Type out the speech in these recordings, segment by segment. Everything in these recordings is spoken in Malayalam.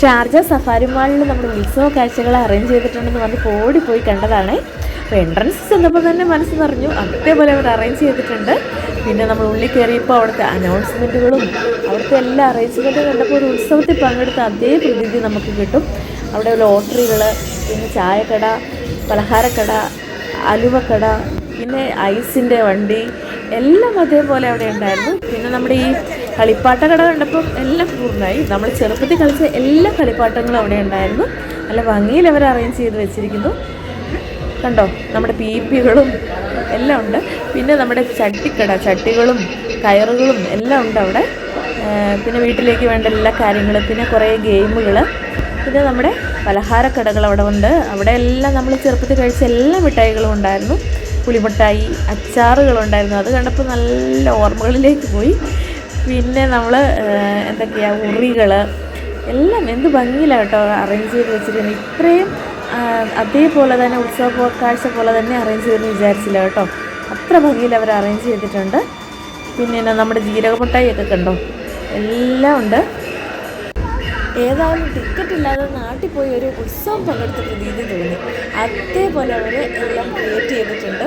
ഷാർജ സഫാരി മാളിൽ നമ്മൾ ഉത്സവ കാഴ്ചകൾ അറേഞ്ച് ചെയ്തിട്ടുണ്ടെന്ന് പറഞ്ഞ് ഓടിപ്പോയി കണ്ടതാണ്. അപ്പോൾ എൻട്രൻസ് ചെന്നപ്പോൾ തന്നെ മനസ്സ് നിറഞ്ഞു. അതേപോലെ അവർ അറേഞ്ച് ചെയ്തിട്ടുണ്ട്. പിന്നെ നമ്മൾ ഉള്ളിൽ കയറിയപ്പോൾ അവിടുത്തെ അനൗൺസ്മെന്റുകളും അവിടുത്തെ എല്ലാ അറേഞ്ച്മെന്റും കണ്ടപ്പോൾ ഒരു ഉത്സവത്തിൽ പങ്കെടുത്ത അതേ പ്രതീതി നമുക്ക് കിട്ടും. അവിടെ ലോട്ടറികൾ പിന്നെ ചായക്കട പലഹാരക്കട അലുവക്കട പിന്നെ ഐസിന്റെ വണ്ടി എല്ലാം അതേപോലെ അവിടെ ഉണ്ടായിരുന്നു. പിന്നെ നമ്മുടെ ഈ കളിപ്പാട്ട കട കണ്ടപ്പം എല്ലാം പൂർണമായി. നമ്മൾ ചെറുപ്പത്തിൽ കളിച്ച എല്ലാ കളിപ്പാട്ടങ്ങളും അവിടെ ഉണ്ടായിരുന്നു. നല്ല ഭംഗിയിൽ അവർ അറേഞ്ച് ചെയ്ത് വെച്ചിരിക്കുന്നു. കണ്ടോ? നമ്മുടെ പീപ്പികളും എല്ലാം ഉണ്ട്. പിന്നെ നമ്മുടെ ചട്ടിക്കട ചട്ടികളും കയറുകളും എല്ലാം ഉണ്ട് അവിടെ. പിന്നെ വീട്ടിലേക്ക് വേണ്ട എല്ലാ കാര്യങ്ങളും പിന്നെ കുറേ ഗെയിമുകൾ. പിന്നെ നമ്മുടെ പലഹാരക്കടകൾ അവിടെ ഉണ്ട്. അവിടെ എല്ലാം നമ്മൾ ചെറുപ്പത്തിൽ കഴിച്ച എല്ലാ മിഠായികളും ഉണ്ടായിരുന്നു. പുളിമിഠായി അച്ചാറുകളുണ്ടായിരുന്നു അത് കണ്ടപ്പോൾ നല്ല ഓർമ്മകളിലേക്ക് പോയി. പിന്നെ നമ്മൾ എന്തൊക്കെയാ ഉറികൾ എല്ലാം എന്ത് ഭംഗിയിലാണ് കേട്ടോ അറേഞ്ച് ചെയ്ത് വെച്ചിരുന്നത് ഇത്രയും അതേപോലെ തന്നെ ഉത്സവ കാഴ്ച പോലെ തന്നെ അറേഞ്ച് ചെയ്തെന്ന് വിചാരിച്ചില്ല കേട്ടോ. അത്ര ഭംഗിയിൽ അവർ അറേഞ്ച് ചെയ്തിട്ടുണ്ട്. പിന്നെ നമ്മുടെ ജീരകമുട്ടായിയൊക്കെ കണ്ടോ? എല്ലാം ഉണ്ട്. ഏതായാലും ടിക്കറ്റ് ഇല്ലാതെ നാട്ടിൽ പോയി ഒരു ഉത്സവം പങ്കെടുത്ത രീതി തോന്നി. അതേപോലെ അവർ എല്ലാം ക്രിയേറ്റ് ചെയ്തിട്ടുണ്ട്.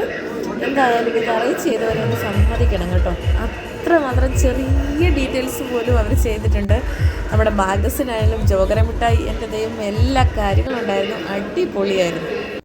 എന്തായാലും ഇത് അറേഞ്ച് ചെയ്തവരൊന്ന് സമ്മതിക്കണം കേട്ടോ. അത്രമാത്രം ചെറിയ ഡീറ്റെയിൽസ് പോലും അവർ ചെയ്തിട്ടുണ്ട്. നമ്മുടെ മാഗസിനായാലും ജോഗര മിഠായി എന്റെ ദൈവം എല്ലാ കാര്യങ്ങളും ഉണ്ടായിരുന്നു. അടിപൊളിയായിരുന്നു.